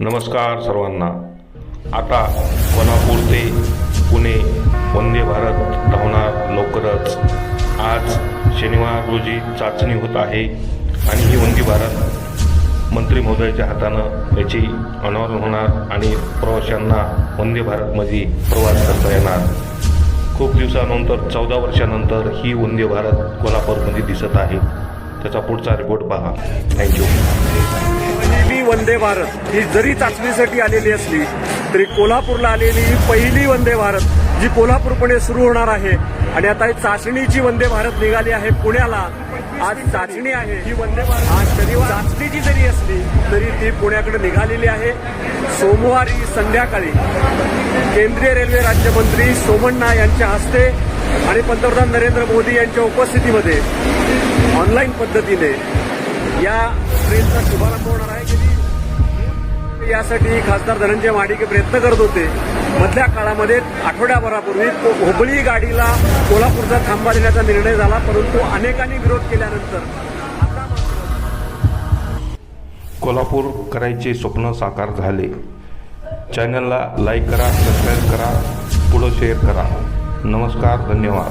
नमस्कार सर्वांना. आता कोल्हापूर ते पुणे वंदे भारत धावणार लवकरच. आज शनिवार रोजी चाचणी होत आहे आणि ही वंदे भारत मंत्री महोदयाच्या हातानं याची अनावरण होणार आणि प्रवाशांना वंदे भारतमध्ये प्रवास करता येणार. खूप दिवसानंतर चौदा वर्षानंतर ही वंदे भारत कोल्हापूरमध्ये दिसत आहे. त्याचा पुढचा रिपोर्ट पहा. थँक्यू वंदे भारत ही जरी चाचणीसाठी आलेली असली तरी कोल्हापूरला आलेली ही पहिली वंदे भारत जी कोल्हापूरपणे सुरू होणार आहे. आणि आता ही चाचणीची वंदे भारत निघाली आहे पुण्याला. आज चाचणी आहे. ही वंदे भारत. आज शनिवार. चाचणीची जरी असली तरी ती पुण्याकडे निघालेली आहे. सोमवारी संध्याकाळी केंद्रीय रेल्वे राज्यमंत्री सोमण्णा यांच्या हस्ते आणि पंतप्रधान नरेंद्र मोदी यांच्या उपस्थितीमध्ये ऑनलाईन पद्धतीने या ट्रेनचा शुभारंभ होणार आहे. गेली यासाठी खासदार धनंजय माडिके प्रयत्न करत होते. मधल्या काळामध्ये आठवड्याभरापूर्वी को- हुबळी गाडीला कोल्हापूरचा थांबा देण्याचा निर्णय झाला परंतु अनेकांनी विरोध केल्यानंतर आता कोल्हापूर करायचे स्वप्न साकार झाले. चॅनलला लाईक करा सबस्क्राईब करा पुढं शेअर करा. नमस्कार धन्यवाद.